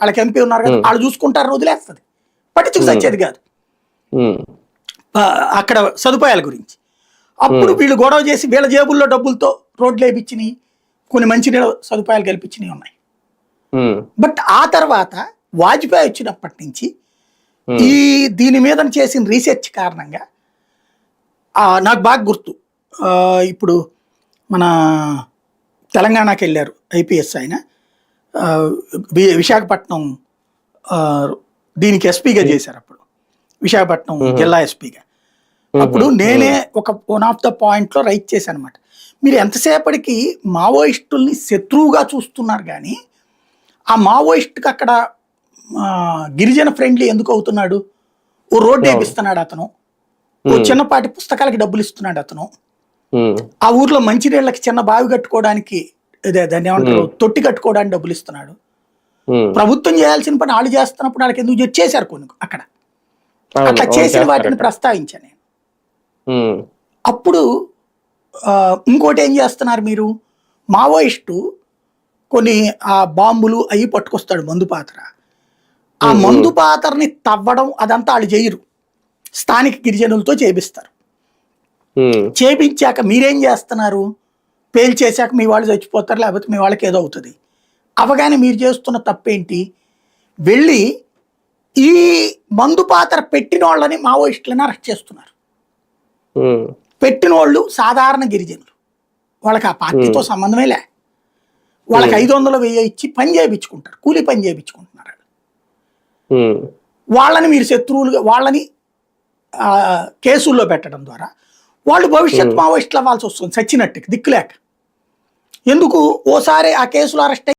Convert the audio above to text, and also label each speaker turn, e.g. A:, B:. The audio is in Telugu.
A: వాళ్ళకి ఎంపీ ఉన్నారు కదా వాళ్ళు చూసుకుంటారని వదిలేస్తుంది. పట్టించుకు సచ్చేది కాదు. అక్కడ సదుపాయాల గురించి. అప్పుడు వీళ్ళు గొడవ చేసి వీళ్ళ జేబుల్లో డబ్బులతో రోడ్లు వేయించినాయి కొన్ని మంచినీళ్ళ సదుపాయాలు కల్పించినవి ఉన్నాయి. బట్ ఆ తర్వాత వాజ్పేయి వచ్చినప్పటి నుంచి. ఈ దీని మీద చేసిన రీసెర్చ్ కారణంగా ఆ, నాకు బాగా గుర్తు. ఇప్పుడు మన తెలంగాణకి వెళ్ళారు ఐపీఎస్ ఆయన. విశాఖపట్నం దీనికి ఎస్పీగా చేశారు అప్పుడు. విశాఖపట్నం జిల్లా ఎస్పీగా. అప్పుడు నేనే ఒక వన్ ఆఫ్ ద పాయింట్లో రైట్ చేశాను అనమాట మీరు ఎంతసేపటికి మావోయిస్టుల్ని శత్రువుగా చూస్తున్నారు కానీ ఆ మావోయిస్ట్కి అక్కడ గిరిజన ఫ్రెండ్లీ ఎందుకు అవుతున్నాడు? ఓ రోడ్డు వేపిస్తున్నాడు అతను. ఓ చిన్నపాటి పుస్తకాలకి డబ్బులు ఇస్తున్నాడు అతను. ఆ ఊర్లో మంచినీళ్ళకి చిన్న బావి కట్టుకోవడానికి దాన్ని ఏమంటారు? తొట్టి కట్టుకోవడానికి డబ్బులు ఇస్తున్నాడు. ప్రభుత్వం చేయాల్సిన పని వాళ్ళు చేస్తున్నప్పుడు వాళ్ళకి ఎందుకు చేశారు కొన్ని? అక్కడ. అట్లా చేసిన. వాటిని ప్రస్తావించాను నేను. అప్పుడు ఇంకోటి ఏం చేస్తున్నారు మీరు? మావోయిస్టు కొన్ని ఆ బాంబులు అవి పట్టుకొస్తాడు మందు పాత్ర. ఆ మందు పాత్రని తవ్వడం అదంతా వాళ్ళు చేయరు. స్థానిక గిరిజనులతో చేపిస్తారు. చేపించాక మీరేం చేస్తున్నారు? పేల్చేశాక మీ వాళ్ళు చచ్చిపోతారు లేకపోతే మీ వాళ్ళకి ఏదో అవుతుంది. అవగానే మీరు చేస్తున్న తప్పేంటి? వెళ్ళి ఈ మందు పాత్ర పెట్టిన వాళ్ళని మావోయిస్టులను అరెస్ట్ చేస్తున్నారు. పెట్టిన వాళ్ళు సాధారణ గిరిజనులు. వాళ్ళకి ఆ పార్టీతో సంబంధమే లే. వాళ్ళకి ఐదు వందలు వెయ్యి ఇచ్చి పని చేయించుకుంటారు కూలి పని చేయించుకుంటున్నారు వాళ్ళని మీరు శత్రువులుగా వాళ్ళని కేసుల్లో పెట్టడం ద్వారా వాళ్ళు భవిష్యత్ మావోయిస్టులు అవ్వాల్సి వస్తుంది చచ్చినట్టు దిక్కులేక. ఎందుకు ఓసారి ఆ కేసులో అరెస్ట్